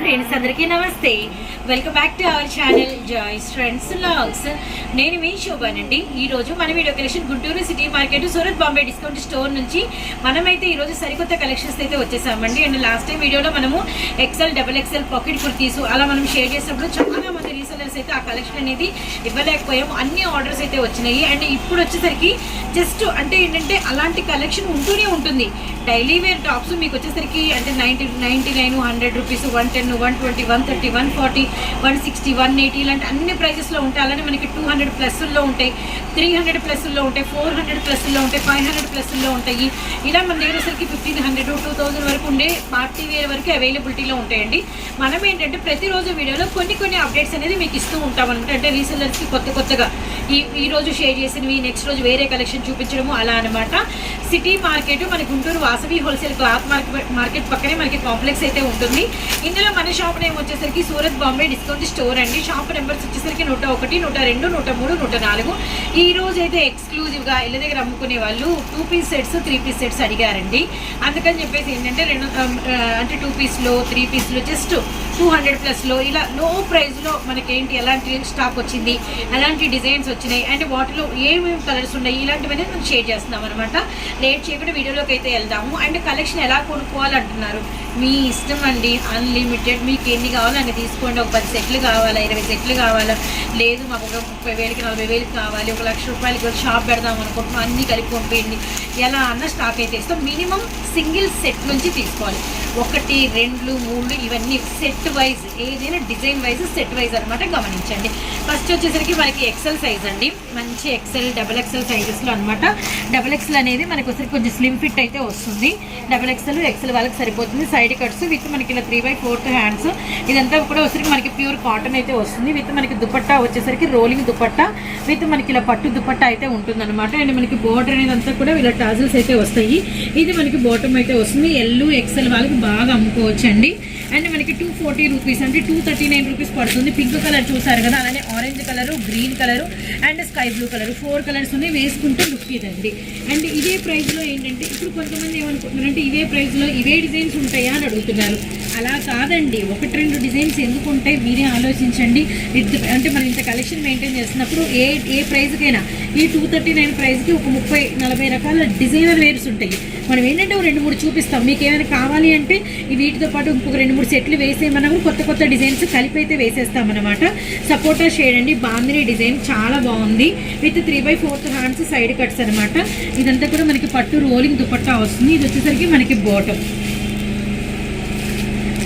Friends అందరికీ నమస్తే. Welcome back to our channel Joyce friends logs నేను మీ శోభానండి. ఈ రోజు మన video collection Guntur city market Surat Bombay discount store నుంచి మనమైతే ఈ రోజు సరికొత్త కలెక్షన్స్ అయితే వచ్చేసామండి. అండ్ లాస్ట్ టైం వీడియోలో మనము XL double XL pocket kurtis అలా మనం షేర్ చేసినప్పుడు చాలా అయితే ఆ కలెక్షన్ అనేది ఇవ్వలేకపోయాము. అన్ని ఆర్డర్స్ అయితే వచ్చినాయి. అండ్ ఇప్పుడు వచ్చేసరికి జస్ట్ అంటే ఏంటంటే అలాంటి కలెక్షన్ ఉంటూనే ఉంటుంది. డైలీ వేర్ టాప్స్ మీకు వచ్చేసరికి అంటే ninety ninety nine hundred rupees one ten one twenty one thirty one forty one sixty one eighty ఇలాంటి అన్ని ప్రైజెస్లో ఉంటాయి అలానే మనకి టూ హండ్రెడ్ ప్లస్లో ఉంటాయి. త్రీ హండ్రెడ్ ప్లస్లో ఉంటాయి. ఫోర్ హండ్రెడ్ ప్లస్లో ఉంటాయి. ఫైవ్ హండ్రెడ్ ప్లస్లో ఉంటాయి. ఇలా మన దగ్గర వచ్చరికి ఫిఫ్టీన్ హండ్రెడ్ టూ థౌసండ్ వరకు ఉండే పార్టీ వేర్ వరకు అవైలబిలిటీలో ఉంటాయండి. మనం ఏంటంటే ప్రతిరోజు వీడియోలో కొన్ని కొన్ని అప్డేట్స్ అనేది మీకు ఇస్తూ ఉంటామన్నమాట అంటే రీసెలర్స్కి కొత్త కొత్తగా ఈ ఈ రోజు షేర్ చేసినవి నెక్స్ట్ రోజు వేరే కలెక్షన్ చూపించడము అలా అనమాట సిటీ మార్కెట్ మన Guntur Vasavi wholesale cloth market market పక్కనే మనకి కాంప్లెక్స్ అయితే ఉంటుంది. ఇందులో మన షాప్ నేమ్ వచ్చేసరికి సూరత్ బాంబే డిస్కౌంట్ స్టోర్ అండి. షాప్ నెంబర్స్ వచ్చేసరికి నూట ఒకటి నూట రెండు నూట మూడు నూట నాలుగు. ఈ రోజు అయితే ఎక్స్క్లూజివ్గా ఇళ్ళ దగ్గర అమ్ముకునే వాళ్ళు two piece sets three piece sets అడిగారండి. అందుకని చెప్పేసి ఏంటంటే రెండు అంటే టూ పీస్లో త్రీ పీస్లో జస్ట్ టూ హండ్రెడ్ ప్లస్లో ఇలా లో ప్రైస్లో మనకి ఏంటి ఎలాంటి స్టాక్ వచ్చింది ఎలాంటి డిజైన్స్ వచ్చినాయి అండ్ వాటిలో ఏమేమి కలర్స్ ఉన్నాయి ఇలాంటివన్నీ మనం షేర్ చేస్తున్నాం అనమాట లేట్ చేయకుండా వీడియోలోకి అయితే వెళ్దాము. అండ్ కలెక్షన్ ఎలా కొనుక్కోవాలంటున్నారు? మీ ఇష్టం అండి. అన్లిమిటెడ్ మీకు ఎన్ని కావాలో అన్ని తీసుకోండి. ఒక పది సెట్లు కావాలా ఇరవై సెట్లు కావాలా? లేదు మాకు ఒక ముప్పై వేలకి నలభై వేలకి కావాలి. ఒక లక్ష రూపాయలకి ఒక షాప్ పెడదాం అనుకుంటున్నాం. అన్నీ కలిపి పంపేయండి. ఎలా అన్న స్టాక్ అయితే ఇస్తాం. మినిమం సింగిల్ సెట్ నుంచి తీసుకోవాలి. ఒకటి రెండు మూడు ఇవన్నీ సెట్ వైజ్ ఏదైనా డిజైన్ వైజ్ సెట్ వైజ్ అనమాట గమనించండి. ఫస్ట్ వచ్చేసరికి మనకి ఎక్సెల్ సైజ్ అండి. మంచి ఎక్సెల్ డబల్ ఎక్సెల్ సైజెస్లో అనమాట డబల్ ఎక్సెల్ అనేది మనకు ఒకసారి కొంచెం స్లిమ్ ఫిట్ అయితే వస్తుంది. డబల్ ఎక్సెల్ ఎక్సెల్ వాళ్ళకి సరిపోతుంది. సైడ్ కట్స్ విత్ మనకి ఇలా త్రీ బై ఫోర్త్ హ్యాండ్స్ ఇదంతా కూడా వచ్చరికి మనకి ప్యూర్ కాటన్ అయితే వస్తుంది. విత్ మనకి దుపట్టా వచ్చేసరికి రోలింగ్ దుపట్టా. విత్ మనకి ఇలా పట్టు దుపట్టా అయితే ఉంటుందన్నమాట. అండ్ మనకి బోర్డర్ అనేది అంతా కూడా ఇలా టాజిల్స్ అయితే వస్తాయి. ఇది మనకి బాటమ్ అయితే వస్తుంది. ఎల్లు ఎక్సెల్ వాళ్ళకి బాగా అమ్ముకోవచ్చండి. అండ్ మనకి టూ ఫార్టీ రూపీస్ అంటే టూ థర్టీ నైన్ రూపీస్ పడుతుంది. పింక్ కలర్ చూసారు కదా? అలానే orange colour green colour and sky blue colour four colours ఉన్నాయి వేసుకుంటే లుక్ ఇదండి. అండ్ ఇదే ప్రైస్లో ఏంటంటే ఇప్పుడు కొంతమంది ఏమనుకుంటున్నారంటే ఇదే ప్రైస్లో ఇవే డిజైన్స్ ఉంటాయా అని అడుగుతున్నారు. అలా కాదండి ఒకటి రెండు డిజైన్స్ ఎందుకు ఉంటాయి మీరే ఆలోచించండి. విత్ అంటే మనం ఇంత కలెక్షన్ మెయింటైన్ చేస్తున్నప్పుడు ఏ ఏ ప్రైజ్కైనా ఈ టూ థర్టీ నైన్ ప్రైస్కి ఒక ముప్పై నలభై రకాల డిజైనర్ వేర్స్ ఉంటాయి. మనం ఏంటంటే ఒక రెండు మూడు చూపిస్తాం. మీకు ఏమైనా కావాలి అంటే ఈ వీటితో పాటు ఇంకొక రెండు మూడు సెట్లు వేసేయమన్నా కూడా కొత్త కొత్త డిజైన్స్ కలిపి అయితే వేసేస్తామన్నమాట సపోటా షేడ్ అండి. బాందిని డిజైన్ చాలా బాగుంది. With three by fourth hands side cuts అనమాట ఇదంతా కూడా మనకి పట్టు రోలింగ్ దుపట్టా వస్తుంది. ఇది వచ్చేసరికి మనకి బాటమ్.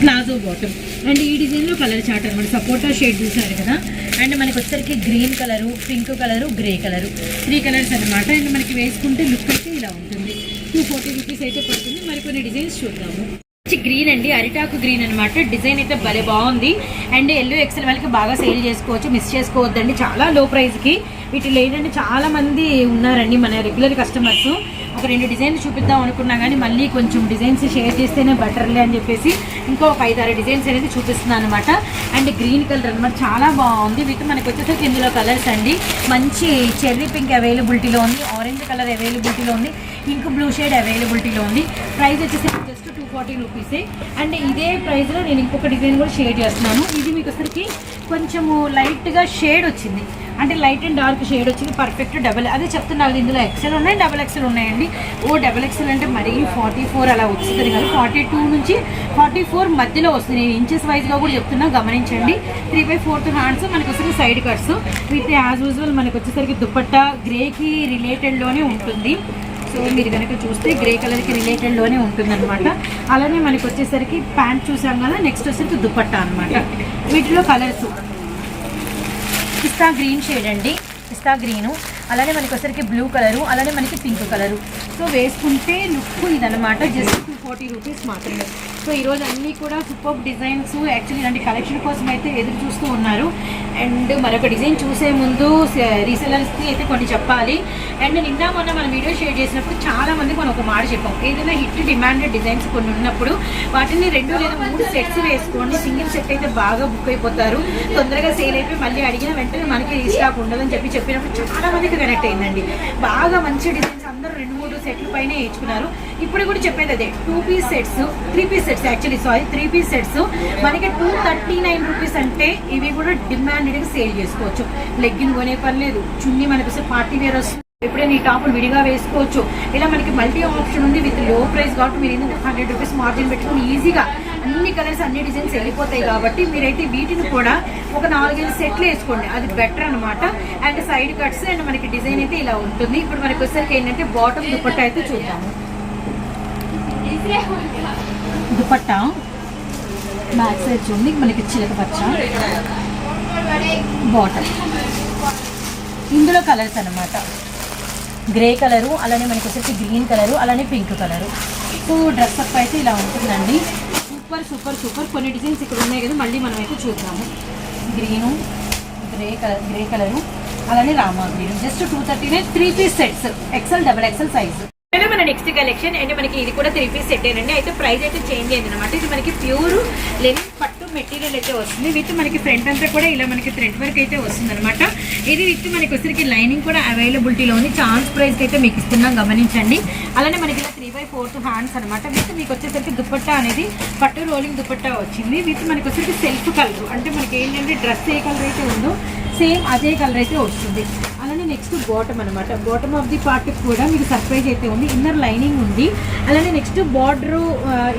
Palazzo bottom. అండ్ ఈ డిజైన్లో కలర్ చాట్ అనమాట సపోటా షేడ్ చూసారు కదా? అండ్ మనకి వచ్చేసరికి green colour pink colour grey colour. Three colours అనమాట అండ్ మనకి వేసుకుంటే లుక్ అయితే ఇలా ఉంటుంది. టూ ఫార్టీ రూపీస్ అయితే పడుతుంది. మరి కొన్ని డిజైన్స్ చూద్దాము. మంచి గ్రీన్ అండి అరిటాకు గ్రీన్ అనమాట డిజైన్ అయితే భలే బాగుంది. అండ్ ఎల్లో ఎక్సెల్ వాళ్ళకి బాగా సేల్ చేసుకోవచ్చు. మిస్ చేసుకోవద్దండి. చాలా లో ప్రైస్కి వీటిలో ఏంటంటే చాలా మంది ఉన్నారండి మన రెగ్యులర్ కస్టమర్స్ ఒక రెండు డిజైన్స్ చూపిద్దాం అనుకున్నా కానీ మళ్ళీ కొంచెం డిజైన్స్ షేర్ చేస్తేనే బెటర్లే అని చెప్పేసి ఇంకో ఐదు ఆరు డిజైన్స్ అనేది చూపిస్తున్నాను అనమాట అండ్ గ్రీన్ కలర్ అనమాట చాలా బాగుంది. విత్ మనకి వచ్చేసరికి ఇందులో కలర్స్ అండి. మంచి చెర్రీ పింక్ అవైలబిలిటీలో ఉంది. ఆరెంజ్ కలర్ అవైలబిలిటీలో ఉంది. ఇంక్ బ్లూ షేడ్ అవైలబిలిటీలో ఉంది. ప్రైస్ వచ్చేసరికి జస్ట్ టూ ఫార్టీ రూపీసే. అండ్ ఇదే ప్రైస్లో నేను ఇంకొక డిజైన్ కూడా షేర్ చేస్తున్నాను. ఇది మీకు వచ్చరికి కొంచెము లైట్గా షేడ్ వచ్చింది. అంటే లైట్ అండ్ డార్క్ షేడ్ వచ్చింది. పర్ఫెక్ట్ డబల్ అదే చెప్తున్నారు ఇందులో ఎక్సెల్ ఉన్నాయి డబల్ ఎక్సెల్ ఉన్నాయండి. ఓ డబల్ ఎక్సెల్ అంటే మరీ ఫార్టీ ఫోర్ అలా వస్తుంది కదా. ఫార్టీ టూ నుంచి ఫార్టీ ఫోర్ మధ్యలో వస్తుంది. నేను ఇంచెస్ వైజ్గా కూడా చెప్తున్నా గమనించండి. త్రీ బై ఫోర్త్ హ్యాండ్స్ మనకు వచ్చేసరికి side cuts with as usual మనకు వచ్చేసరికి దుపట్టా గ్రేకి రిలేటెడ్లోనే ఉంటుంది. సో మీరు కనుక చూస్తే గ్రే కలర్కి రిలేటెడ్లోనే ఉంటుందన్నమాట. అలానే మనకు వచ్చేసరికి ప్యాంట్ చూసాం కదా నెక్స్ట్ వచ్చేసరికి దుపట్టా అనమాట వీటిలో కలర్స్ పిస్తా గ్రీన్ షేడ్ అండి. పిస్తా గ్రీను. అలానే మనకి వచ్చరికి బ్లూ కలరు అలానే మనకి పింక్ కలరు. సో వేసుకుంటే లుక్ ఇదనమాట జస్ట్ టూ ఫార్టీ రూపీస్ మాత్రమే. సో ఈరోజు అన్నీ కూడా సూపర్ డిజైన్స్ యాక్చువల్లీ ఇలాంటి కలెక్షన్ కోసం అయితే ఎదురు చూస్తూ ఉన్నారు. అండ్ మరొక డిజైన్ చూసే ముందు రీసెలర్స్కి అయితే కొన్ని చెప్పాలి. అండ్ నిన్న మొన్న మన వీడియో షేర్ చేసినప్పుడు చాలా మంది మనం ఒక మాట చెప్పాం. ఏదైనా హిట్ డిమాండెడ్ డిజైన్స్ కొన్ని ఉన్నప్పుడు వాటిని రెండు లేదా మూడు సెట్స్ వేసుకోండి. సింగిల్ సెట్ అయితే బాగా బుక్ అయిపోతారు. తొందరగా సేల్ అయిపోయి మళ్ళీ అడిగిన వెంటనే మనకి రీస్టాక్ ఉండదని చెప్పి చెప్పినప్పుడు చాలా మందికి కనెక్ట్ అయిందండి. బాగా మంచి డిజైన్ అందరూ రెండు మూడు సెట్ల పైన వేయించుకున్నారు. ఇప్పుడు కూడా చెప్పేది అదే. Two piece sets three piece sets actually sorry three piece sets మనకి టూ థర్టీ నైన్ రూపీస్ అంటే ఇవి కూడా డిమాండెడ్గా సేల్ చేసుకోవచ్చు. లెగ్గిన్ కొనే పని లేదు. చున్నీ మనకి పార్టీ వేర్ వస్తుంది. ఎప్పుడైనా ఈ టాపులు విడిగా వేసుకోవచ్చు. ఇలా మనకి మల్టీ ఆప్షన్ ఉంది. విత్లో ప్రైస్ కాబట్టి మీరు ఎందుకు హండ్రెడ్ రూపీస్ మార్జిన్ పెట్టుకుని ఈజీగా అన్ని కలర్స్ అన్ని డిజైన్స్ వెళ్ళిపోతాయి కాబట్టి మీరైతే వీటిని కూడా ఒక నాలుగైదు సెట్లు వేసుకోండి. అది బెటర్ అనమాట అండ్ సైడ్ కట్స్ అండ్ మనకి డిజైన్ అయితే ఇలా ఉంటుంది. ఇప్పుడు మనకి వచ్చేసరికి ఏంటంటే బాటమ్ దుపట్టా అయితే చూద్దాము. దుపట్టా? బ్యాక్ సైడ్ చూడండి. మనకి చిలక పచ్చ. బాటమ్ ఇందులో కలర్స్ అనమాట గ్రే కలరు అలానే మనకి వచ్చేసి గ్రీన్ కలరు అలానే pink colour so dress up అయితే ఇలా ఉంటుందండి. Super super super. కొన్ని డిజైన్స్ ఇక్కడ ఉన్నాయి కదా మళ్ళీ మనం అయితే చూద్దాము. Green grey colour grey colour అలానే Rama green just two thirty nine three piece sets XL double XL size మన నెక్స్ట్ కలెక్షన్ అండ్ మనకి ఇది కూడా త్రీ పీస్ సెట్ అండి అయితే ప్రైస్ అయితే చేంజ్ అయింది అనమాట ఇది మనకి ప్యూర్ లెనిన్ పట్టు మెటీరియల్ అయితే వస్తుంది. విత్ మనకి ఫ్రంట్ అంతా కూడా ఇలా మనకి థ్రెడ్ వర్క్ అయితే వస్తుంది అనమాట ఇది విత్ మనకి వచ్చరికి లైనింగ్ కూడా అవైలబిలిటీలో ఉంది ఛాన్స్ ప్రైస్ అయితే మీకు ఇస్తున్నాం. గమనించండి. అలానే మనకి ఇలా త్రీ బై ఫోర్త్ హ్యాండ్స్ అనమాట విత్ మీకు వచ్చేసరికి దుపట్టా అనేది పట్టు రోలింగ్ దుపట్టా వచ్చింది. విత్ మనకి వచ్చేసరికి సెల్ఫ్ కలర్ అంటే మనకి ఏంటంటే డ్రెస్ ఏ కలర్ అయితే ఉందో సేమ్ అదే కలర్ అయితే వస్తుంది. నెక్స్ట్ బాటమ్ అనమాట బాటమ్ ఆఫ్ ది పార్ట్ కూడా మీకు సర్ప్రైజ్ అయితే ఉంది. ఇన్నర్ లైనింగ్ ఉంది. అలానే నెక్స్ట్ బార్డర్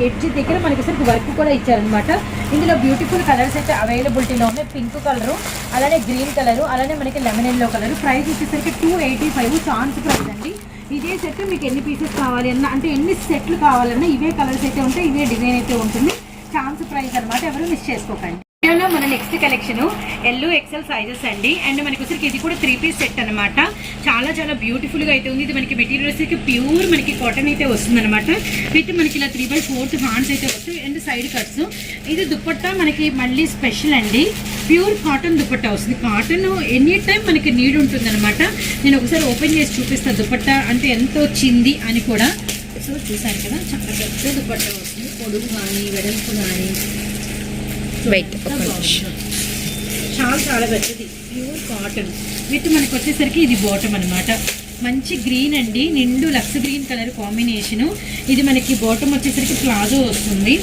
ఎడ్జ్ దగ్గర మనకి అసలు వర్క్ కూడా ఇచ్చారనమాట ఇందులో బ్యూటిఫుల్ కలర్స్ అయితే అవైలబిలిటీలో ఉన్నాయి. పింక్ కలరు అలానే గ్రీన్ కలరు అలానే మనకి లెమన్ ఎల్లో కలర్ ప్రైస్ వచ్చేసరికి two eighty five chance price అండి. ఇదే సెట్ మీకు ఎన్ని పీసెస్ కావాలి అన్న అంటే ఎన్ని సెట్లు కావాలన్నా ఇవే కలర్స్ అయితే ఉంటాయి ఇవే డిజైన్ అయితే ఉంటుంది. ఛాన్స్ ప్రైస్ అనమాట ఎవరు మిస్ చేసుకోకండి. వీడియోలో మన next collection L XL sizes అండి. అండ్ మనకి వచ్చరికి ఇది కూడా త్రీ పీస్ సెట్ అనమాట చాలా చాలా బ్యూటిఫుల్గా అయితే ఉంది. ఇది మనకి మెటీరియల్స్ ప్యూర్ మనకి కాటన్ అయితే వస్తుందన్నమాట. విత్ మనకి ఇలా త్రీ బై ఫోర్త్ హ్యాండ్స్ అయితే వస్తాయి. అండ్ సైడ్ కట్స్ ఇది దుప్పట్టా మనకి మళ్ళీ స్పెషల్ అండి. ప్యూర్ కాటన్ దుపట్టా వస్తుంది. కాటన్ ఎనీ టైం మనకి నీడ్ ఉంటుంది అనమాట నేను ఒకసారి ఓపెన్ చేసి చూపిస్తాను దుపట్టా అంటే ఎంత వచ్చింది అని కూడా. సో చూసాను కదా చాలా పెద్ద దుపట్టా వస్తుంది. పొడుగు కానీ వెడల్పు కానీ. వెయిట్ ఎంత చాలా చాలా పెద్దది. ప్యూర్ కాటన్ విత్ మనకు వచ్చేసరికి ఇది బాటమ్ అన్నమాట. మంచి గ్రీన్ అండి. నిండు లక్స్ గ్రీన్ కలర్ కాంబినేషను ఇది మనకి బాటమ్ వచ్చేసరికి ప్లాజో వస్తుంది.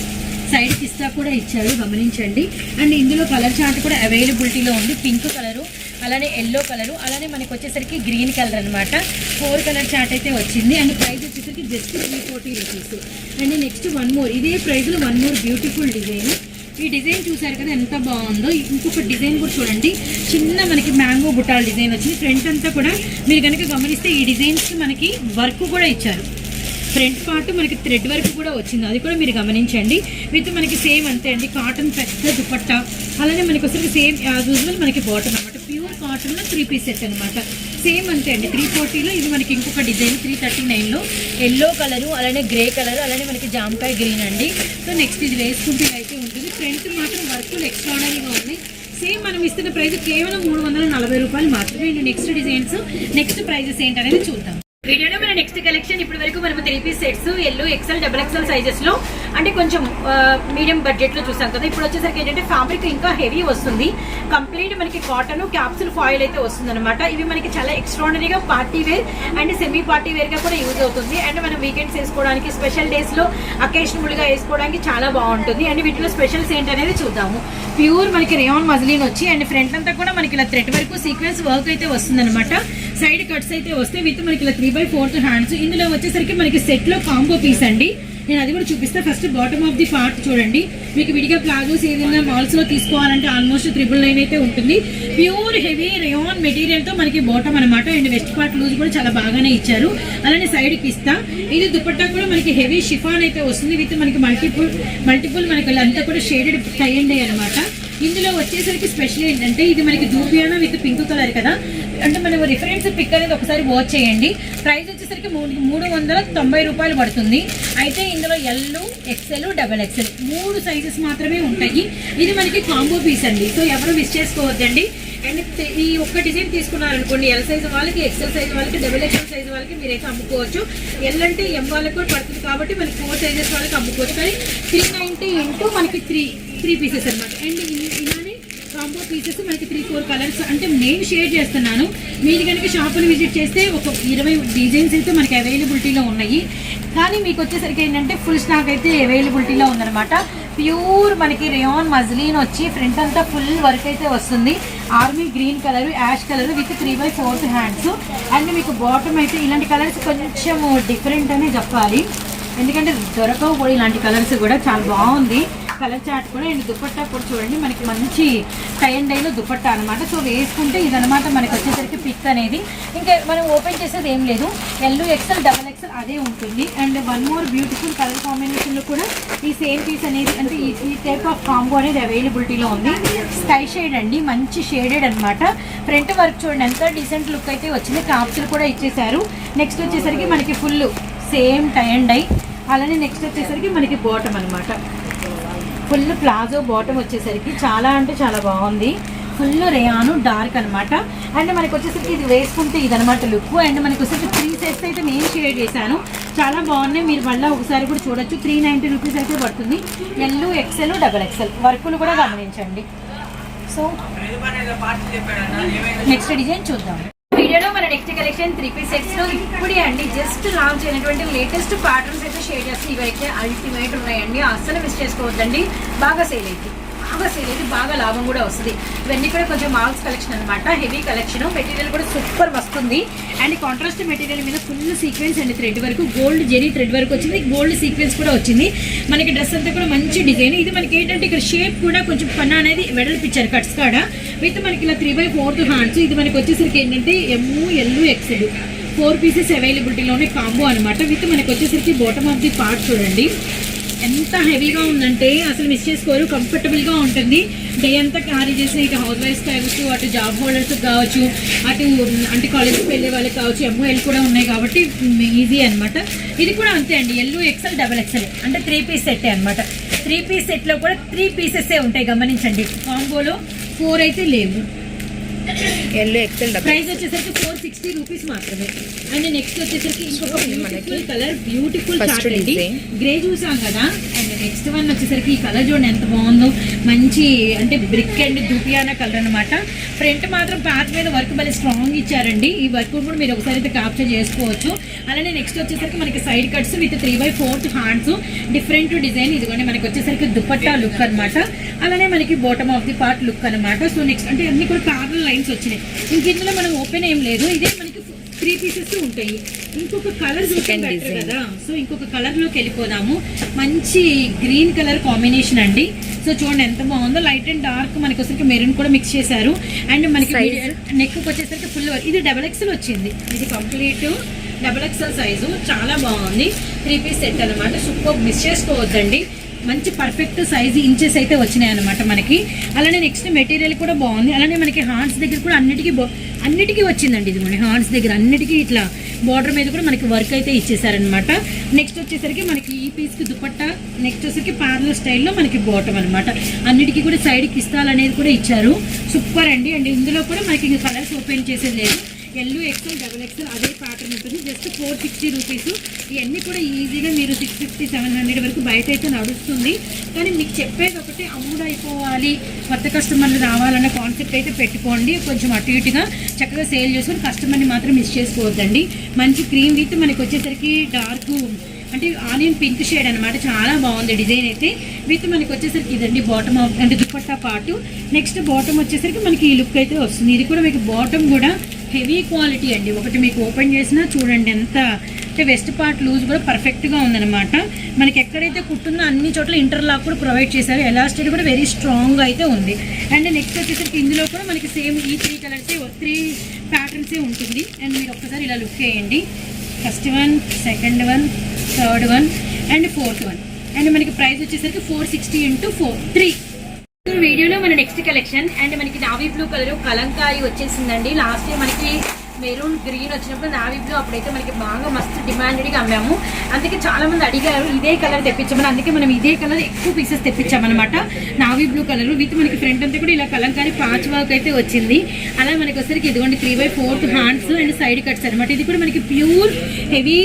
సైడ్ కిస్తా కూడా ఇచ్చారు గమనించండి. అండ్ ఇందులో కలర్ చార్ట్ కూడా అవైలబిలిటీలో ఉంది. పింక్ కలరు అలానే ఎల్లో కలరు అలానే మనకి వచ్చేసరికి గ్రీన్ కలర్ అన్నమాట. ఫోర్ కలర్ చార్ట్ అయితే వచ్చింది. అండ్ ప్రైస్ వచ్చేసరికి just three forty rupees and next one more ఇదే ప్రైస్లో వన్ మోర్ బ్యూటిఫుల్ డిజైన్ ఈ డిజైన్ చూసారు కదా ఎంత బాగుందో. ఇంకొక డిజైన్ కూడా చూడండి. చిన్న మనకి మ్యాంగో బుట్టాల డిజైన్ వచ్చింది. ఫ్రంట్ అంతా కూడా మీరు కనుక గమనిస్తే ఈ డిజైన్స్కి మనకి వర్క్ కూడా ఇచ్చారు. ఫ్రంట్ పార్ట్ మనకి థ్రెడ్ వర్క్ కూడా వచ్చింది. అది కూడా మీరు గమనించండి. విత్ మనకి సేమ్ అంతే అండి. కాటన్ పెద్ద దుపట్టా. అలానే మనకి వస్తుంది సేమ్ యాజ్ యూజువల్ మనకి బాటమ్ అనమాట ప్యూర్ కాటన్లో త్రీ పీస్ సెట్ అనమాట సేమ్ అంతే అండి. త్రీ ఫార్టీలో ఇది మనకి ఇంకొక డిజైన్ త్రీ థర్టీ నైన్లో ఎల్లో కలరు అలానే గ్రే కలర్ అలానే మనకి జాంకాయ గ్రీన్ అండి. సో నెక్స్ట్ ఇది వేసుకుంటే అయితే ఫ్రంట్ మాత్రం వర్కులు ఎక్స్ట్రాడనరీగా ఉన్నాయి సేమ్ మనం ఇస్తున్న ప్రైస్ కేవలం మూడు వందల నలభై రూపాయలు మాత్రమే. అండి నెక్స్ట్ డిజైన్స్ నెక్స్ట్ ప్రైజెస్ ఏంటనేది చూద్దాం. వీడియోలో మన నెక్స్ట్ కలెక్షన్ ఇప్పటి వరకు మనం three piece sets L XL double XL సైజెస్లో అంటే కొంచెం మీడియం బడ్జెట్లో చూసాం కదా. ఇప్పుడు వచ్చేసరికి ఏంటంటే ఫ్యాబ్రిక్ ఇంకా హెవీ వస్తుంది. కంప్లీట్ మనకి కాటన్ క్యాప్సుల్ ఫాయిల్ అయితే వస్తుంది అనమాట ఇవి మనకి చాలా ఎక్స్ట్రాడనరీగా party wear and semi party వేర్గా కూడా యూజ్ అవుతుంది. అండ్ మనం వీకెండ్స్ వేసుకోవడానికి స్పెషల్ డేస్లో అకేషనబుల్గా వేసుకోవడానికి చాలా బాగుంటుంది. అండ్ వీటిలో స్పెషల్స్ ఏంటనేది చూద్దాము. ప్యూర్ మనకి రేయాన్ మజ్లీన్ వచ్చి అండ్ ఫ్రంట్ అంతా కూడా మనకి ఇలా థ్రెడ్ వరకు సీక్వెన్స్ వర్క్ అయితే వస్తుంది సైడ్ కట్స్ అయితే వస్తే విత్ మనకి ఇలా త్రీ బై ఫోర్త్ హ్యాండ్స్ ఇందులో వచ్చేసరికి మనకి సెట్లో కాంబో పీస్ అండి. నేను అది కూడా చూపిస్తా. First bottom of the part చూడండి. మీకు విడిగా ప్లాజోస్ ఏదైనా మాల్స్లో తీసుకోవాలంటే ఆల్మోస్ట్ త్రిబుల్ నైన్ అయితే ఉంటుంది. ప్యూర్ హెవీ రేయాన్ మెటీరియల్తో మనకి బాటమ్ అనమాట అండ్ వెస్ట్ పార్ట్ లూజ్ కూడా చాలా బాగానే ఇచ్చారు. అలానే సైడ్కి ఇస్తా. ఇది దుపట్టా కూడా మనకి హెవీ షిఫాన్ అయితే వస్తుంది. విత్ మనకి మల్టిపుల్ మల్టిపుల్ మనకి అంతా కూడా షేడెడ్ టై అండ్ అనమాట ఇందులో వచ్చేసరికి స్పెషల్ ఏంటంటే ఇది మనకి దూపియానా విత్ పింక్ కలర్ కదా. అంటే మనం రిఫరెన్స్ పిక్ అనేది ఒకసారి వాచ్ చేయండి. ప్రైస్ వచ్చేసరికి మూడు మూడు వందల తొంభై రూపాయలు పడుతుంది. అయితే ఇందులో ఎల్లు ఎక్సెల్ డబల్ ఎక్సెల్ మూడు సైజెస్ మాత్రమే ఉంటాయి. ఇది మనకి కాంబో పీస్ అండి. సో ఎవరు మిస్ చేసుకోవద్దండి. అండ్ ఈ ఒక్క డిజైన్ తీసుకున్నారనుకోండి ఎల్ సైజ్ వాళ్ళకి ఎక్సెల్ సైజ్ వాళ్ళకి డబుల్ ఎక్సెల్ సైజ్ వాళ్ళకి మీరైతే అమ్ముకోవచ్చు. ఎల్ అంటే ఎం వాళ్ళకి కూడా పడుతుంది కాబట్టి మనకి ఫోర్ సైజెస్ వాళ్ళకి అమ్ముకోవచ్చు. కానీ త్రీ నైంటీ ఇంటూ మనకి త్రీ త్రీ పీసెస్ అనమాట అండ్ వచ్చేసి మనకి త్రీ ఫోర్ కలర్స్ అంటే నేను షేర్ చేస్తున్నాను. మీరు కనుక షాపులు విజిట్ చేస్తే ఒక ఇరవై డిజైన్స్ అయితే మనకి అవైలబిలిటీలో ఉన్నాయి. కానీ మీకు వచ్చేసరికి ఏంటంటే ఫుల్ స్టాక్ అయితే అవైలబిలిటీలో ఉందన్నమాట. ప్యూర్ మనకి రేయాన్ మజ్లీన్ వచ్చి ఫ్రంట్ అంతా ఫుల్ వర్క్ అయితే వస్తుంది. Army green colour ash colour with three by fourth hands and మీకు బాటమ్ అయితే ఇలాంటి కలర్స్ కొంచెం డిఫరెంట్ అనే చెప్పాలి. ఎందుకంటే దొరకవు కూడా ఇలాంటి కలర్స్ కూడా చాలా బాగుంది. కలర్ చాట్ కూడా అండ్ దుపట్టా కూడా చూడండి. మనకి మంచి టై అండ్ డైలో దుపట్టా అనమాట సో వేసుకుంటే ఇదనమాట మనకి వచ్చేసరికి పిక్ అనేది. ఇంకా మనం ఓపెన్ చేసేది ఏం లేదు. ఎల్లో ఎక్సెల్ డబల్ ఎక్సెల్ అదే ఉంటుంది. And one more beautiful colour కాంబినేషన్లో కూడా ఈ సేమ్ పీస్ అనేది అంటే ఈ టైప్ ఆఫ్ కాంబో అనేది అవైలబిలిటీలో ఉంది. స్కై షేడ్ అండి. మంచి షేడెడ్ అనమాట ఫ్రంట్ వర్క్ చూడండి. ఎంత డీసెంట్ లుక్ అయితే వచ్చింది. కాప్స్లు కూడా ఇచ్చేసారు నెక్స్ట్ వచ్చేసరికి మనకి full same tie and dye అలానే నెక్స్ట్ వచ్చేసరికి మనకి బాటమ్ అనమాట ఫుల్ ప్లాజో బాటమ్ వచ్చేసరికి చాలా అంటే చాలా బాగుంది. ఫుల్ రేయాను డార్క్ అనమాట అండ్ మనకి వచ్చేసరికి ఇది వేసుకుంటే ఇది అనమాట లుక్. అండ్ మనకి వచ్చేసరికి త్రీ సెట్స్ అయితే నేను షేర్ చేశాను. చాలా బాగున్నాయి. మీరు మళ్ళీ ఒకసారి కూడా చూడొచ్చు. త్రీ నైంటీ రూపీస్ అయితే పడుతుంది. ఎల్ ఎక్సెల్ డబల్ ఎక్సెల్ వర్కులు కూడా గమనించండి. సో నెక్స్ట్ డిజైన్ చూద్దాం. వీడియోలో మన నెక్స్ట్ కలెక్షన్ త్రీ పీస్ సెట్స్లో ఇప్పుడే అండి. జస్ట్ లాంచ్ అయినటువంటి లేటెస్ట్ ప్యాటర్న్స్ అయితే షేర్ చేస్తే ఇవైతే అల్టిమేట్ ఉన్నాయండి. అస్సలు మిస్ చేసుకోవద్దండి. బాగా సేల్ అయితే. బాగా సేల్ అయితే బాగా లాభం కూడా వస్తుంది. ఇవన్నీ కూడా కొంచెం మాల్స్ కలెక్షన్ అనమాట హెవీ కలెక్షన్ మెటీరియల్ కూడా సూపర్ వస్తుంది. అండ్ కాంట్రాస్ట్ మెటీరియల్ మీద ఫుల్ సీక్వెన్స్ అండ్ థ్రెడ్ వరకు. గోల్డ్ జెరీ థ్రెడ్ వరకు వచ్చింది. గోల్డ్ సీక్వెన్స్ కూడా వచ్చింది. మనకి డ్రెస్ అంతా కూడా మంచి డిజైన్ ఇది మనకి ఏంటంటే ఇక్కడ షేప్ కూడా కొంచెం పన్న అనేది వెడల్పిచ్చారు కట్స్ కాడ. విత్ మనకి ఇలా త్రీ బై ఫోర్త్ హ్యాండ్స్ ఇది మనకి వచ్చేసరికి ఏంటంటే M L XL four pieces అవైలబిలిటీలోనే combo అనమాట విత్ మనకి వచ్చేసరికి బాటమ్ ఆఫ్ ది పార్ట్ చూడండి. ఎంత హెవీగా ఉందంటే అసలు మిస్ చేసుకోరు కంఫర్టబుల్గా ఉంటుంది. డే అంతా క్యారీ చేసిన ఇటు హౌస్ వైఫ్స్ కావచ్చు అటు జాబ్ హోల్డర్స్ కావచ్చు అటు అంటే కాలేజ్కి వెళ్ళే వాళ్ళకి కావచ్చు ఎంఓఎల్ కూడా ఉన్నాయి కాబట్టి ఈజీ అన్నమాట. ఇది కూడా అంతే అండి ఎల్లు ఎక్సెల్ డబల్ ఎక్సెల్ అంటే త్రీ పీస్ సెట్టే అనమాట త్రీ పీస్ సెట్లో కూడా త్రీ పీసెస్ ఉంటాయి గమనించండి. కాంబోలో ఫోర్ అయితే లేవు. ఎల్లో ఎక్సెల్ ప్రైస్ వచ్చేసరికి ఫోర్ సిక్స్టీ రూపీస్ మాత్రమే. అండ్ నెక్స్ట్ వచ్చేసరికి ఇంకొక కలర్ బ్యూటిఫుల్. గ్రే చూసాం కదా? నెక్స్ట్ వన్ వచ్చేసరికి ఈ కలర్ చూడండి ఎంత బాగుందో. మంచి అంటే బ్రిక్ అండ్ దుపియానా కలర్ అనమాట ఫ్రంట్ మాత్రం పాత మీద వర్క్ భలే స్ట్రాంగ్ ఇచ్చారండి. ఈ వర్క్ కూడా మీరు ఒకసారి అయితే క్యాప్చర్ చేసుకోవచ్చు. అలానే నెక్స్ట్ వచ్చేసరికి మనకి side cuts with three by fourth hands different design ఇదిగోండి మనకి వచ్చేసరికి దుపట్టా లుక్ అన్నమాట. అలానే మనకి bottom of the part look అన్నమాట. సో నెక్స్ట్ అంటే అన్ని కూడా ప్యారల్ లైన్స్ వచ్చినాయి. ఇంక ఇందులో మనం ఓపెన్ ఏం లేదు. ఇదే మనకి త్రీ పీసెస్ ఉంటాయి. ఇంకొక కలర్ బెటర్. కదా. సో ఇంకొక కలర్లోకి వెళ్ళిపోదాము. మంచి గ్రీన్ కలర్ కాంబినేషన్ అండి. సో చూడండి ఎంత బాగుందో. లైట్ అండ్ డార్క్ మనకి వచ్చరికి మెరూన్ కూడా మిక్స్ చేశారు. అండ్ మనకి? నెక్ వచ్చేసరికి ఫుల్ ఇది డబల్ ఎక్స్ఎల్ వచ్చింది. ఇది కంప్లీట్ డబల్ ఎక్స్ఎల్ సైజు చాలా బాగుంది. త్రీ పీస్ సెట్ అనమాట సూపర్ మిస్ చేసుకోవద్దండి. మంచి పర్ఫెక్ట్ సైజ్ ఇంచెస్ అయితే వచ్చినాయి అనమాట మనకి. అలానే నెక్స్ట్ మెటీరియల్ కూడా బాగుంది. అలానే మనకి హార్ట్స్ దగ్గర కూడా అన్నిటికీ అన్నిటికీ వచ్చిందండి ఇది మన హార్ట్స్ దగ్గర. అన్నిటికీ ఇట్లా బార్డర్ మీద కూడా మనకి వర్క్ అయితే ఇచ్చేసారనమాట నెక్స్ట్ వచ్చేసరికి మనకి ఈ పీస్కి దుపట్టా నెక్స్ట్ వచ్చేసరికి పార్లర్ స్టైల్లో మనకి బాటమ్ అనమాట అన్నిటికీ కూడా సైడ్కి ఇస్తాలు అనేది కూడా ఇచ్చారు. సూపర్ అండి. అండ్ ఇందులో కూడా మనకి ఇంకా కలర్స్ ఓపెన్ చేసేది లేదు. ఎల్లు ఎక్సెల్ డబల్ ఎక్సెల్ అదే ప్యాటర్న్ ఉంటుంది. జస్ట్ ఫోర్ సిక్స్టీ రూపీస్ ఇవన్నీ కూడా ఈజీగా మీరు సిక్స్ ఫిఫ్టీ సెవెన్ హండ్రెడ్ వరకు బయట అయితే నడుస్తుంది. కానీ మీకు చెప్పేది ఒకటి అమ్ముడు అయిపోవాలి కొత్త కస్టమర్లు రావాలన్న కాన్సెప్ట్ అయితే పెట్టుకోండి. కొంచెం అటు ఇటుగా చక్కగా సేల్ చేసుకొని కస్టమర్ని మాత్రం మిస్ చేసుకోవద్దండి. మంచి క్రీమ్ విత్ మనకి వచ్చేసరికి డార్క్ అంటే ఆనియన్ పింక్ షేడ్ అనమాట చాలా బాగుంది డిజైన్ అయితే. విత్ మనకి వచ్చేసరికి ఇదండి బాటమ్ అంటే దుపట్టా పాటు నెక్స్ట్ బాటమ్ వచ్చేసరికి మనకి ఈ లుక్ అయితే వస్తుంది. ఇది కూడా మీకు బాటమ్ కూడా హెవీ క్వాలిటీ అండి. ఒకటి మీకు ఓపెన్ చేసినా చూడండి ఎంత అంటే వెస్ట్ పార్ట్ లూజ్ కూడా పర్ఫెక్ట్గా ఉందన్నమాట. మనకి ఎక్కడైతే కుట్టుందో అన్ని చోట్ల ఇంటర్లాక్ కూడా ప్రొవైడ్ చేశారు. ఎలాస్టిక్ కూడా వెరీ స్ట్రాంగ్గా అయితే ఉంది. అండ్ నెక్స్ట్ వచ్చేసరికి ఇందులో కూడా మనకి సేమ్ ఈ త్రీ కలర్సే త్రీ ప్యాటర్న్సే ఉంటుంది. అండ్ మీరు ఒక్కసారి ఇలా లుక్ చేయండి. First one second one third one and fourth one and మనకి ప్రైస్ వచ్చేసరికి four sixty into four three వీడియోలో మన నెక్స్ట్ కలెక్షన్ అండ్ మనకి నావీ బ్లూ కలర్ కలంకాయి వచ్చేసిందండి. లాస్ట్ ఇయర్ మనకి మెరూన్ గ్రీన్ వచ్చినప్పుడు నావీ బ్లూ అప్పుడైతే మనకి బాగా మస్తు డిమాండెడ్గా అమ్మాము. అందుకే చాలా మంది అడిగారు ఇదే కలర్ తెప్పించమని. అందుకే మనం ఇదే కలర్ ఎక్కువ పీసెస్ తెప్పించామన్నమాట. నావీ బ్లూ కలర్ విత్ మనకి ఫ్రంట్ అంతా కూడా ఇలా కలంకారీ పాచ్ వర్క్ అయితే వచ్చింది. అలా మనకి వచ్చరికి ఇదిగోండి three by fourth hands and side cuts అనమాట ఇది కూడా మనకి ప్యూర్ హెవీ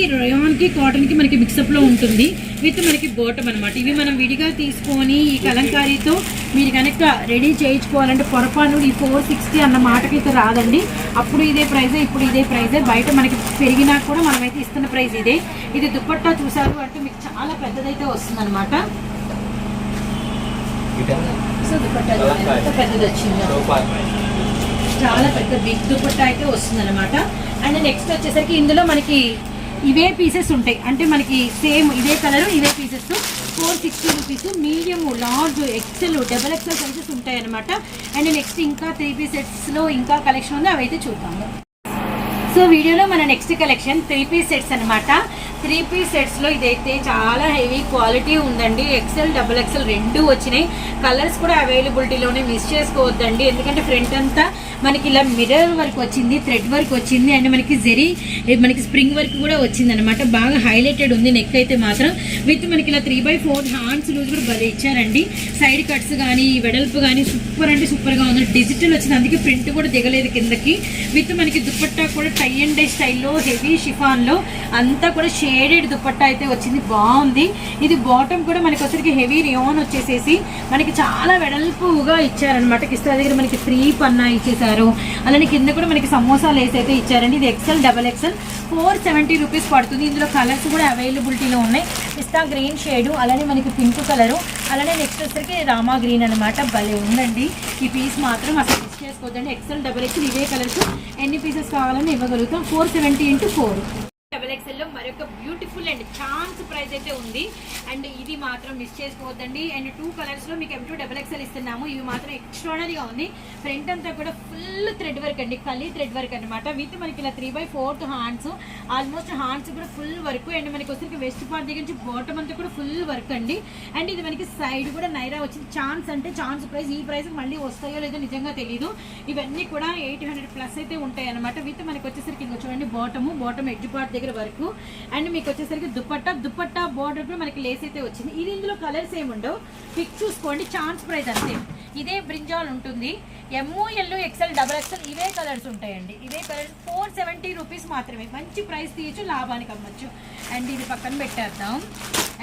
కి కాటన్కి మనకి మిక్సప్లో ఉంటుంది. విత్ మనకి బోటం అనమాట ఇవి మనం విడిగా తీసుకొని ఈ కలంకారీతో మీరు కనుక రెడీ చేయించుకోవాలంటే పొరపాటు ఈ ఫోర్ సిక్స్టీ అన్న మాటకైతే రాదండి. అప్పుడు ఇదే ప్రైస్ ఇప్పుడు ఇదే ప్రైజే. బయట మనకి పెరిగినా కూడా మనమైతే ఇస్తున్న ప్రైస్ ఇదే. ఇది దుప్పట్టా చూసారు అంటే మీకు చాలా పెద్దదైతే వస్తుంది అనమాట సో దుప్పట్టా చూడండి ఎంత పెద్దది వచ్చిందో చాలా పెద్ద బిగ్ దుపట్టా అయితే వస్తుంది అనమాట అండ్ నెక్స్ట్ వచ్చేసరికి ఇందులో మనకి ఇవే పీసెస్ ఉంటాయి. అంటే మనకి సేమ్ ఇదే కలర్ ఇవే pieces four sixty rupees medium large XL double XL sizes ఉంటాయి అనమాట అండ్ నెక్స్ట్ ఇంకా త్రీ పీస్ సెట్స్లో ఇంకా కలెక్షన్ ఉంది. అవైతే చూద్దాము. సో వీడియోలో మన next collection three piece sets అనమాట త్రీ పీస్ సెట్స్లో ఇదైతే చాలా హెవీ క్వాలిటీ ఉందండి. ఎక్సెల్ డబుల్ ఎక్సెల్ రెండు వచ్చినాయి. కలర్స్ కూడా అవైలబిలిటీలోనే మిస్ చేసుకోవద్దండి. ఎందుకంటే ఫ్రంట్ అంతా మనకి ఇలా మిర్రర్ వర్క్ వచ్చింది థ్రెడ్ వర్క్ వచ్చింది అండ్ మనకి జెరీ మనకి స్ప్రింగ్ వర్క్ కూడా వచ్చింది అనమాట బాగా హైలైటెడ్ ఉంది నెక్ అయితే మాత్రం. విత్ మనకి ఇలా three by four hands loose కూడా భలే ఇచ్చారండి. సైడ్ కట్స్ కానీ వెడల్పు కానీ సూపర్ అంటే సూపర్గా ఉంది. డిజిటల్ వచ్చింది అందుకే ప్రింట్ కూడా దిగలేదు కిందకి. విత్ మనకి దుపట్టా కూడా టై అండ్ డై స్టైల్లో హెవీ షిఫాన్లో అంతా కూడా షేడెడ్ దుపట్టా అయితే వచ్చింది. బాగుంది. ఇది బాటమ్ కూడా మనకి వచ్చరికి హెవీ రియోన్ వచ్చేసేసి మనకి చాలా వెడల్పుగా ఇచ్చారనమాట కిస్తా దగ్గర మనకి ఫ్రీ పన్నా ఇచ్చేసారు. అలానే కింద కూడా మనకి సమోసా లేస్ అయితే ఇచ్చారండి. ఇది XL double XL four seventy rupees పడుతుంది. ఇందులో కలర్స్ కూడా అవైలబిలిటీలో ఉన్నాయి. పిస్తా గ్రీన్ షేడు అలానే మనకి పింక్ కలరు. అలానే నెక్స్ట్ వచ్చరికి రామా గ్రీన్ అనమాట భలే ఉందండి. ఈ పీస్ మాత్రం అసలు మిస్ చేసుకోవద్దండి. ఎక్సెల్ డబల్ ఎక్సెల్ ఇవే కలర్స్ ఎన్ని పీసెస్ కావాలని ఇవ్వగలుగుతాం. Four seventy into four double ఎక్సెల్లో మరొక బ్యూటిఫుల్ అండ్ ఛాన్స్ ప్రైస్ అయితే ఉంది. అండ్ ఇది మాత్రం మిస్ చేసుకోవద్దండి. అండ్ టూ కలర్స్లో మీకు ఎం టూ డబల్ ఎక్సెల్ ఇస్తున్నాము. ఇవి మాత్రం ఎక్స్ట్రాడనరీగా ఉంది ఫ్రంట్ అంతా కూడా ఫుల్ థ్రెడ్ వర్క్ అండి. కలీ థ్రెడ్ వర్క్ అనమాట విత్ మనకి ఇలా three by fourth hands almost hands కూడా ఫుల్ వర్క్ అండ్ మనకి వచ్చరికి వెస్ట్ పార్ట్ దగ్గర నుంచి బాటమ్ అంతా కూడా ఫుల్ వర్క్ అండి. అండ్ ఇది మనకి సైడ్ కూడా నైరా వచ్చింది. ఛాన్స్ అంటే ఛాన్స్ ప్రైస్ ఈ ప్రైస్ మళ్ళీ వస్తాయో లేదో నిజంగా తెలియదు ఇవన్నీ కూడా ఎయిట్ హండ్రెడ్ ప్లస్ అయితే ఉంటాయి అనమాట విత్ మనకి వచ్చేసరికి ఇంకా చూడండి బాటము బాటమ్ ఎడ్జ్ పార్ట్ దగ్గర వరకు అండ్ మీకు వచ్చేసరికి దుపట్టా దుపట్టా బార్డర్ కూడా మనకి లేస్ అయితే వచ్చింది. ఇది ఇందులో కలర్స్ ఏముండవు? పిక్ చూసుకోండి ఛాన్స్ ప్రైస్ అంతే. ఇదే బ్రింజాల్ ఉంటుంది. ఎమ్ఓ ఎల్లో ఎక్సెల్ డబల్ ఎక్సెల్ ఇవే కలర్స్ ఉంటాయండి. ఇవే కలర్స్ ఫోర్ సెవెంటీ రూపీస్ మాత్రమే. మంచి ప్రైస్ తీయచ్చు లాభానికి అమ్మచ్చు. అండ్ ఇది పక్కన పెట్టేద్దాం.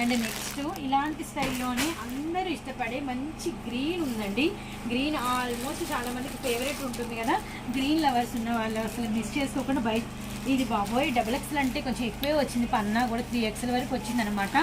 అండ్ నెక్స్ట్ ఇలాంటి స్టైల్లోనే అందరూ ఇష్టపడే మంచి గ్రీన్ ఉందండి. గ్రీన్ ఆల్మోస్ట్ చాలా మందికి ఫేవరెట్ ఉంటుంది కదా. గ్రీన్ లవర్స్ ఉన్న వాళ్ళు అసలు మిస్ చేసుకోకుండా బయట ఇది బాబోయ్ డబుల్ ఎక్స్ఎల్ అంటే కొంచెం ఎక్కువే వచ్చింది. పన్నా కూడా త్రీ ఎక్స్ఎల్ వరకు వచ్చింది అనమాట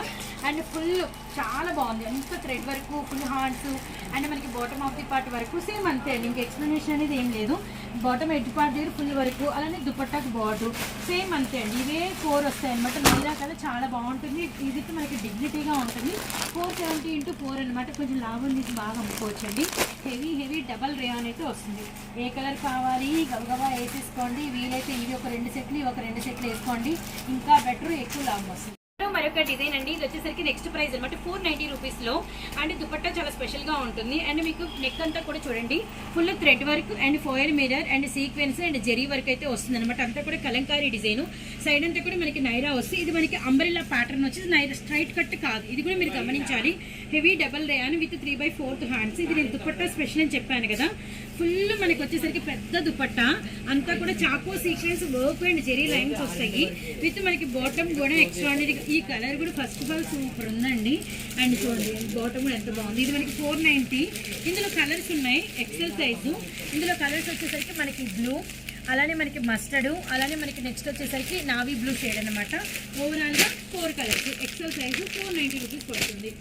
అండ్ ఫుల్ చాలా బాగుంది. అంత థ్రెడ్ వరకు ఫుల్ హార్డ్స్ అండ్ మనకి బాటమ్ ఆఫ్ ది పార్ట్ వరకు సేమ్ అంతే అండి. ఇంకా ఎక్స్ప్లెనేషన్ అనేది ఏం లేదు. బాటమ్ ఎడ్ పార్ట్ దగ్గర ఫుల్ వరకు అలానే దుపట్టాకు బార్డర్ సేమ్ అంతే అండి. ఇవే ఫోర్ వస్తాయి అనమాట నీలా కదా చాలా బాగుంటుంది. ఇది మనకి డిగ్నిటీగా ఉంటుంది. ఫోర్ సెవెంటీ ఇంటూ ఫోర్ అనమాట కొంచెం లాభం తీసి బాగా అమ్ముకోవచ్చండి. హెవీ హెవీ డబల్ రేయాన్ అయితే వస్తుంది. ఏ కలర్ కావాలి? గబగబా వేసేసుకోండి. వీలైతే ఇవి ఒక రెండు సెట్ సెట్లు ఒక రెండు సెట్లు వేసుకోండి. ఇంకా బెటర్ ఎక్కువ లాభం వస్తుంది. మరొక డిజైన్ అండి. ఇది వచ్చేసరికి నెక్స్ట్ ప్రైస్ అనమాట ఫోర్ నైంటీ రూపీస్లో. అండ్ దుపట్టా చాలా స్పెషల్గా ఉంటుంది. అండ్ మీకు నెక్ అంతా కూడా చూడండి. Full thread work and ఫోయర్ mirror and sequence and zari work అయితే వస్తుంది అనమాట అంతా కూడా కలంకారీ డిజైన్. సైడ్ అంతా కూడా మనకి నైరా వస్తుంది. ఇది మనకి అంబ్రెల్లా ప్యాటర్న్ వచ్చేసి నైరా స్ట్రైట్ కట్ కాదు. ఇది కూడా మీరు గమనించాలి. Heavy double rayon with three by fourth hands ఇది నేను దుపట్టా స్పెషల్ అని చెప్పాను కదా. ఫుల్ మనకి వచ్చేసరికి పెద్ద దుపట్ట. అంతా కూడా choco sequence work and zari lines వస్తాయి. విత్ మనకి బాటమ్ కూడా ఎక్స్ట్రాడనరీ ఈ కలర్ కూడా ఫస్ట్ ఆఫ్ ఆల్ సూపర్ ఉందండి. అండ్ చూడండి బాటమ్ కూడా ఎంత బాగుంది. ఇది మనకి ఫోర్ ఇందులో కలర్స్ ఉన్నాయి ఎక్సెల్ సైజు ఇందులో కలర్స్ వచ్చేసరికి మనకి బ్లూ అలానే మనకి మస్టర్డ్ అలానే మనకి నెక్స్ట్ వచ్చేసరికి నావీ బ్లూ షేడ్ అనమాట ఓవరాల్గా four colours XL size four ninety rupees పడుతుంది.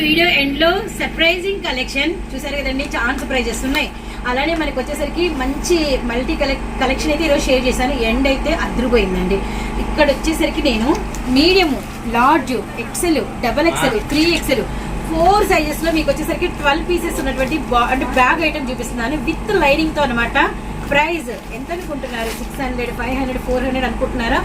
వీడియో ఎండ్లో సర్ప్రైజింగ్ కలెక్షన్ చూసారు కదండి చాలా ప్రైజెస్ ఉన్నాయి. అలానే మనకి వచ్చేసరికి మంచి మల్టీ కలెక్ కలెక్షన్ అయితే ఈరోజు షేర్ చేశాను. ఎండ్ అయితే అదిరిపోయిందండి ఇక్కడ వచ్చేసరికి నేను medium large X L double X L three X L four సైజెస్లో మీకు వచ్చేసరికి ట్వెల్వ్ పీసెస్ ఉన్నటువంటి అంటే బ్యాగ్ ఐటమ్ చూపిస్తున్నాను. విత్ లైనింగ్తో అనమాట ప్రైస్ ఎంత అనుకుంటున్నారు? Six hundred five hundred four hundred అనుకుంటున్నారా?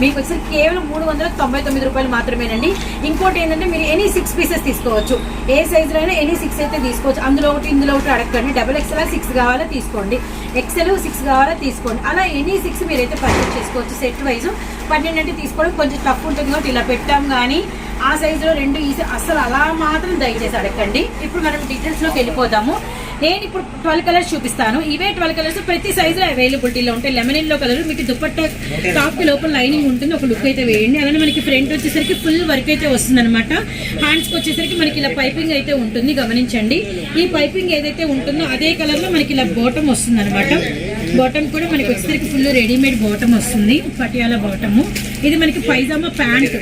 మీకు వచ్చేసరికి కేవలం మూడు వందల తొంభై తొమ్మిది రూపాయలు మాత్రమేనండి. ఇంకోటి ఏంటంటే మీరు ఎనీ సిక్స్ పీసెస్ తీసుకోవచ్చు. ఏ సైజులో అయినా ఎనీ సిక్స్ అయితే తీసుకోవచ్చు. అందులో ఒకటి ఇందులో ఒకటి అడగండి. డబల్ ఎక్స్ఎల్ సిక్స్ కావాలా తీసుకోండి. ఎక్స్ఎల్ సిక్స్ కావాలా తీసుకోండి. అలా ఎనీ సిక్స్ మీరైతే పర్చేస్ చేసుకోవచ్చు. సెట్ వైజ్ పన్నెండు అంటే తీసుకోవడం కొంచెం టఫ్ ఉంటుంది కాబట్టి ఇలా పెట్టాం కానీ ఆ సైజులో రెండు ఈ అసలు అలా మాత్రం దయచేసి అడగండి. ఇప్పుడు మనం డీటెయిల్స్లోకి వెళ్ళిపోదాము. నేను ఇప్పుడు ట్వెల్వ్ కలర్స్ చూపిస్తాను. ఇవే ట్వెల్వ్ కలర్స్ ప్రతి సైజులో అవైలబిలిటీలో ఉంటాయి. లెమన్ ఎల్లో కలర్ మీకు దుపట్టా టాప్కి లోపల లైనింగ్ ఉంటుంది. ఒక లుక్ అయితే వేయండి. అలానే మనకి ఫ్రంట్ వచ్చేసరికి ఫుల్ వర్క్ అయితే వస్తుంది అనమాట హ్యాండ్స్కి వచ్చేసరికి మనకి ఇలా పైపింగ్ అయితే ఉంటుంది. గమనించండి. ఈ పైపింగ్ ఏదైతే ఉంటుందో అదే కలర్లో మనకి ఇలా బాటమ్ వస్తుంది అనమాట బాటమ్ కూడా మనకి వచ్చేసరికి ఫుల్ రెడీమేడ్ బాటమ్ వస్తుంది. పటియాల బాటమ్ ఇది మనకి పైజామా ప్యాంట్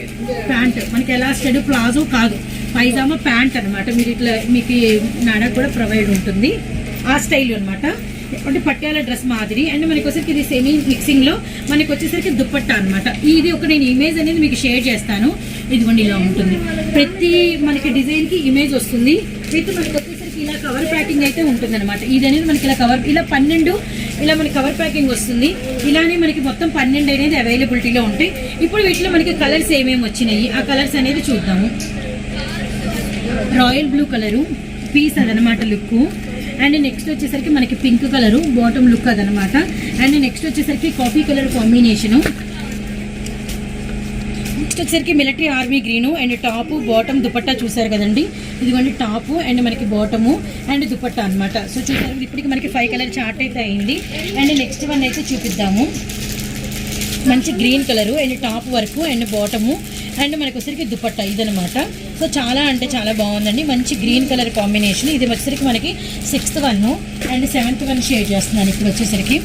ప్యాంట్ మనకి ఎలా స్టెడ్ ప్లాజో కాదు. పైజామా ప్యాంట్ అన్నమాట. మీరు ఇట్లా మీకు ఈ నాడ కూడా ప్రొవైడ్ ఉంటుంది. ఆ స్టైల్ అనమాట అంటే పట్యాల డ్రెస్ మాదిరి. అండ్ మనకి వచ్చేసరికి ఇది సెమీ మిక్సింగ్లో మనకి వచ్చేసరికి దుప్పట్టా అన్నమాట. ఇది ఒక నేను ఇమేజ్ అనేది మీకు షేర్ చేస్తాను. ఇదిగోండి ఇలా ఉంటుంది. ప్రతి మనకి డిజైన్కి ఇమేజ్ వస్తుంది. విత్ మనకి వచ్చేసరికి ఇలా కవర్ ప్యాకింగ్ అయితే ఉంటుంది అనమాట ఇది అనేది మనకి ఇలా కవర్ ఇలా పన్నెండు ఇలా మనకి కవర్ ప్యాకింగ్ వస్తుంది. ఇలానే మనకి మొత్తం పన్నెండు అనేది అవైలబిలిటీలో ఉంటాయి. ఇప్పుడు వీటిలో మనకి కలర్స్ ఏమేమి వచ్చినాయి? ఆ కలర్స్ అనేది చూద్దాము. రాయల్ బ్లూ కలరు పీస్ అదనమాట లుక్. అండ్ నెక్స్ట్ వచ్చేసరికి మనకి పింక్ కలరు బాటమ్ లుక్ అదనమాట. అండ్ నెక్స్ట్ వచ్చేసరికి కాఫీ కలర్ కాంబినేషను నెక్స్ట్ వచ్చేసరికి military army green and top bottom dupatta చూసారు కదండి. ఇదిగోండి టాప్ అండ్ మనకి బాటము అండ్ దుపట్టా అన్నమాట. సో చూసారు ఇప్పటికి మనకి ఫైవ్ కలర్ చార్ట్ అయితే అయింది. అండ్ నెక్స్ట్ వన్ అయితే చూపిద్దాము. మంచి green colour and top work and bottom and మనకి వచ్చరికి దుపట్టా ఇదనమాట సో చాలా అంటే చాలా బాగుందండి. మంచి గ్రీన్ కలర్ కాంబినేషన్. ఇది వచ్చేసరికి మనకి sixth one and seventh one share చేస్తున్నాను ఇప్పుడు వచ్చేసరికి.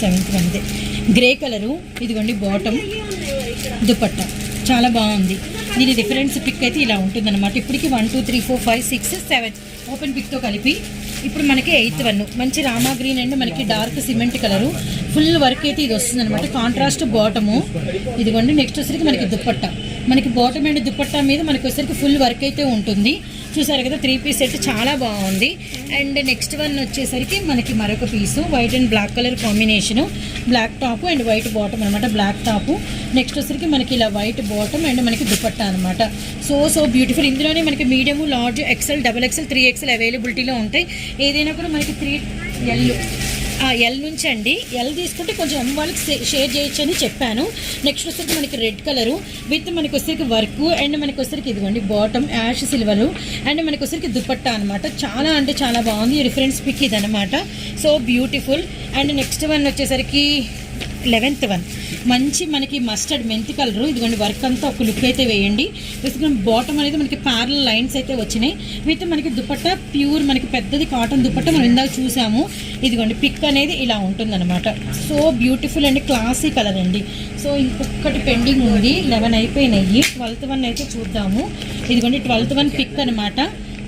సెవెంత్ వన్దే గ్రే కలరు ఇదిగోండి బాటమ్ దుపట్టా. చాలా బాగుంది. దీని రిఫరెన్స్ పిక్ అయితే ఇలా ఉంటుందన్నమాట. ఇప్పటికి one two three four five six seven open పిక్తో కలిపి ఇప్పుడు మనకి ఎయిత్ వన్. మంచి రామా గ్రీన్ అండ్ మనకి dark cement colour. Full work అయితే ఇది వస్తుంది అనమాట కాంట్రాస్ట్ బాటము. ఇదిగోండి నెక్స్ట్ వచ్చేసరికి మనకి దుప్పట్ట మనకి బాటమ్ అండ్ దుపట్టా మీద మనకి వచ్చేసరికి ఫుల్ వర్క్ అయితే ఉంటుంది. చూసారు కదా త్రీ పీస్ సెట్ చాలా బాగుంది. అండ్ నెక్స్ట్ వన్ వచ్చేసరికి మనకి మరొక piece white and black colour combination black top and white bottom అనమాట బ్లాక్ టాప్ నెక్స్ట్ వచ్చేసరికి మనకి ఇలా వైట్ బాటమ్ అండ్ మనకి దుపట్టా అనమాట సో సో బ్యూటిఫుల్ ఇందులోనే మనకి medium large XL double XL three XL అవైలబిలిటీలో ఉంటాయి. ఏదైనా కూడా మనకి త్రీ ఎల్ ఎల్ నుంచి అండి. ఎల్ తీసుకుంటే కొంచెం ఎం వాళ్ళకి షేర్ చేయొచ్చు అని చెప్పాను. నెక్స్ట్ వచ్చేసరికి మనకి రెడ్ కలరు విత్ మనకి వచ్చేసరికి వర్క్ అండ్ మనకి వచ్చేసరికి ఇదిగోండి బాటమ్ యాష్ సిల్వరు అండ్ మనకి వచ్చేసరికి దుపట్టా అనమాట చాలా అంటే చాలా బాగుంది. రిఫరెన్స్ పిక్ ఇది so beautiful and next one వచ్చేసరికి లెవెన్త్ వన్. మంచి మనకి మస్టర్డ్ మెంతి కలరు. ఇదిగోండి వర్క్ అంతా ఒక లుక్ అయితే వేయండి. బాటమ్ అనేది మనకి ప్యారల్ లైన్స్ అయితే వచ్చినాయి. విత్ మనకి దుపట్ట ప్యూర్ మనకి పెద్దది కాటన్ దుపట్ట మనం ఇందాక చూసాము. ఇదిగోండి పిక్ అనేది ఇలా ఉంటుందన్నమాట. So beautiful and classy colour అండి. సో ఇంకొకటి పెండింగ్ ఉంది. లెవెన్ అయిపోయినాయి. ట్వెల్త్ వన్ అయితే చూద్దాము. ఇదిగోండి ట్వెల్త్ వన్ పిక్ అనమాట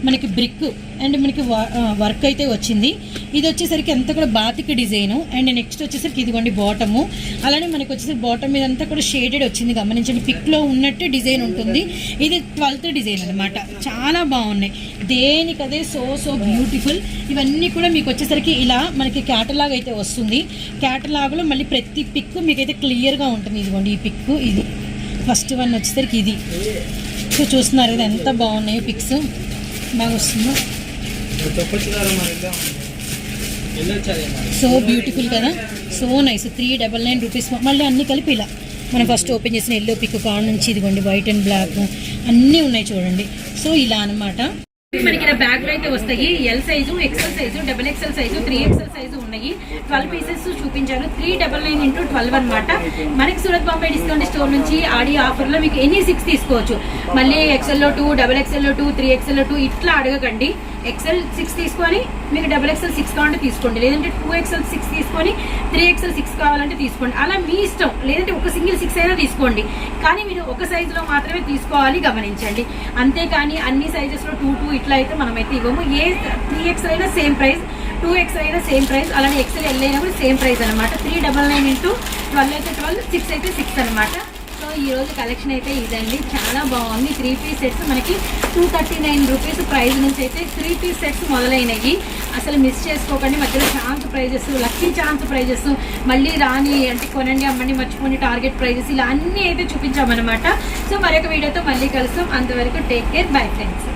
మనకి బ్రిక్ అండ్ మనకి వర్క్ అయితే వచ్చింది. ఇది వచ్చేసరికి అంతా కూడా బాతిక్ డిజైను. అండ్ నెక్స్ట్ వచ్చేసరికి ఇదిగోండి బాటము. అలానే మనకి వచ్చేసరికి బాటమ్ మీద అంతా కూడా షేడెడ్ వచ్చింది. గమనించండి పిక్లో ఉన్నట్టు డిజైన్ ఉంటుంది. ఇది ట్వెల్త్ డిజైన్ అనమాట చాలా బాగున్నాయి. దేనికదే సో సో బ్యూటిఫుల్. ఇవన్నీ కూడా మీకు వచ్చేసరికి ఇలా మనకి క్యాటలాగ్ అయితే వస్తుంది. క్యాటలాగ్లో మళ్ళీ ప్రతి పిక్ మీకైతే క్లియర్గా ఉంటుంది. ఇదిగోండి ఈ పిక్ ఇది. ఫస్ట్ వన్ వచ్చేసరికి ఇది. సో చూస్తున్నారు కదా ఎంత బాగున్నాయి పిక్స్. బాగా వస్తుందో సో బ్యూటిఫుల్ కదా? So nice. Three double nine rupees. మళ్ళీ అన్ని కలిపి ఇలా. మనం ఫస్ట్ ఓపెన్ చేసిన ఎల్లో పిక్ కాడ నుంచి ఇదిగోండి వైట్ అండ్ బ్లాక్ అన్నీ ఉన్నాయి చూడండి. సో ఇలా అన్నమాట. మనకి ఇలా బ్యాగ్లో అయితే వస్తాయి. L size XL size double XL size three XL size ఉన్నాయి. ట్వెల్వ్ పీసెస్ చూపించాను. Three double nine into twelve అనమాట మనకి సూరత్ బాంబే డిస్కౌంట్ స్టోర్ నుంచి ఆడి ఆఫర్లో మీకు ఎన్ని సిక్స్ తీసుకోవచ్చు. మళ్ళీ ఎక్స్ఎల్లో two double XL two three ఎక్స్ఎల్లో two ఇట్లా అడగకండి. ఎక్సెల్ సిక్స్ తీసుకొని మీకు డబల్ ఎక్సెల్ సిక్స్ కావాలంటే తీసుకోండి. లేదంటే టూ ఎక్సెల్ సిక్స్ తీసుకొని త్రీ ఎక్సెల్ సిక్స్ కావాలంటే తీసుకోండి. అలా మీ ఇష్టం. లేదంటే ఒక సింగిల్ సిక్స్ అయినా తీసుకోండి. కానీ మీరు ఒక సైజులో మాత్రమే తీసుకోవాలి గమనించండి. అంతేకాని అన్ని సైజెస్లో టూ టూ ఇట్లా అయితే మనమైతే ఇవ్వము. ఏ త్రీ ఎక్సెల్ అయినా సేమ్ ప్రైస్ టూ ఎక్స్ అయినా సేమ్ ప్రైస్ అలానే ఎక్సెల్ ఎల్ అయినా కూడా సేమ్ ప్రైస్ అనమాట three double nine into twelve అయితే ట్వెల్వ్ సిక్స్ అయితే సిక్స్ అనమాట సో ఈ రోజు కలెక్షన్ అయితే ఇదండి. చాలా బాగుంది. త్రీ పీస్ సెట్స్ మనకి two thirty nine rupees price నుంచి అయితే త్రీ పీస్ సెట్స్ మొదలైనవి. అసలు మిస్ చేసుకోకండి. మధ్యలో chance prizes lucky chance prizes మళ్ళీ రాని అంటే కొనండి అమ్మండి మర్చిపోండి టార్గెట్ ప్రైజెస్ ఇలా అన్నీ అయితే చూపించామన్నమాట. సో మరొక వీడియోతో మళ్ళీ కలుస్తాం. అంతవరకు టేక్ కేర్ బై ఫ్రెండ్స్